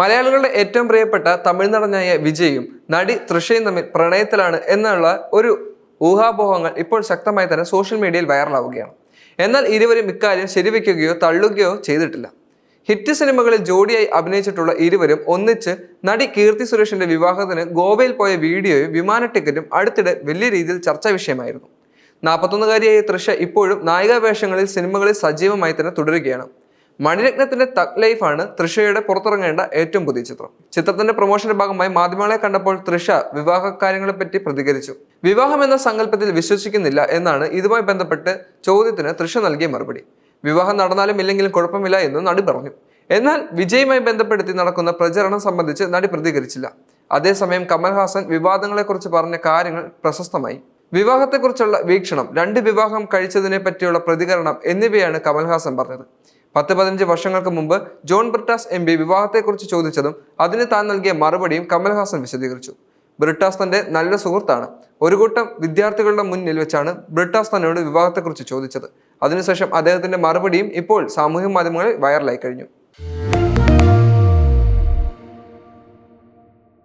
മലയാളികളുടെ ഏറ്റവും പ്രിയപ്പെട്ട തമിഴ് നടനായ വിജയും നടി തൃഷയും തമ്മിൽ പ്രണയത്തിലാണ് എന്നുള്ള ഒരു ഊഹാപോഹങ്ങൾ ഇപ്പോൾ ശക്തമായി തന്നെ സോഷ്യൽ മീഡിയയിൽ വൈറലാവുകയാണ്. എന്നാൽ ഇരുവരും ഇക്കാര്യം ശരിവെക്കുകയോ തള്ളുകയോ ചെയ്തിട്ടില്ല. ഹിറ്റ് സിനിമകളിൽ ജോഡിയായി അഭിനയിച്ചിട്ടുള്ള ഇരുവരും ഒന്നിച്ച് നടി കീർത്തി സുരേഷിന്റെ വിവാഹത്തിന് ഗോവയിൽ പോയ വീഡിയോയും വിമാന ടിക്കറ്റും അടുത്തിടെ വലിയ രീതിയിൽ ചർച്ചാ വിഷയമായിരുന്നു. നാൽപ്പത്തൊന്നുകാരിയായ തൃഷ ഇപ്പോഴും നായികാവേഷങ്ങളിൽ സിനിമകളിൽ സജീവമായി തന്നെ തുടരുകയാണ്. മണിരത്നത്തിന്റെ തക് ലൈഫാണ് തൃഷയുടെ പുറത്തിറങ്ങേണ്ട ഏറ്റവും പുതിയ ചിത്രം. ചിത്രത്തിന്റെ പ്രൊമോഷന്റെ ഭാഗമായി മാധ്യമങ്ങളെ കണ്ടപ്പോൾ തൃഷ വിവാഹ കാര്യങ്ങളെ പറ്റി പ്രതികരിച്ചു. വിവാഹം എന്ന സങ്കല്പത്തിൽ വിശ്വസിക്കുന്നില്ല എന്നാണ് ഇതുമായി ബന്ധപ്പെട്ട് ചോദ്യത്തിന് തൃഷ നൽകിയ മറുപടി. വിവാഹം നടന്നാലും ഇല്ലെങ്കിലും കുഴപ്പമില്ല എന്ന് നടി പറഞ്ഞു. എന്നാൽ വിജയുമായി ബന്ധപ്പെടുത്തി നടക്കുന്ന പ്രചരണം സംബന്ധിച്ച് നടി പ്രതികരിച്ചില്ല. അതേസമയം കമൽഹാസൻ വിവാദങ്ങളെക്കുറിച്ച് പറഞ്ഞ കാര്യങ്ങൾ പ്രശസ്തമായി. വിവാഹത്തെക്കുറിച്ചുള്ള വീക്ഷണം രണ്ട് വിവാഹം കഴിച്ചതിനെ പറ്റിയുള്ള പ്രതികരണം എന്നിവയാണ് കമൽഹാസൻ പറഞ്ഞത്. പത്ത് പതിനഞ്ച് വർഷങ്ങൾക്ക് മുമ്പ് ജോൺ ബ്രിട്ടാസ് എം പി വിവാഹത്തെക്കുറിച്ച് ചോദിച്ചതും അതിന് താൻ നൽകിയ മറുപടിയും കമൽഹാസൻ വിശദീകരിച്ചു. ബ്രിട്ടാസ് തന്റെ നല്ല സുഹൃത്താണ്. ഒരു കൂട്ടം വിദ്യാർത്ഥികളുടെ മുന്നിൽ വെച്ചാണ് ബ്രിട്ടാസ് തന്നോട് വിവാഹത്തെക്കുറിച്ച് ചോദിച്ചത്. അതിനുശേഷം അദ്ദേഹത്തിന്റെ മറുപടിയും ഇപ്പോൾ സാമൂഹ്യ മാധ്യമങ്ങളിൽ വൈറലായി കഴിഞ്ഞു.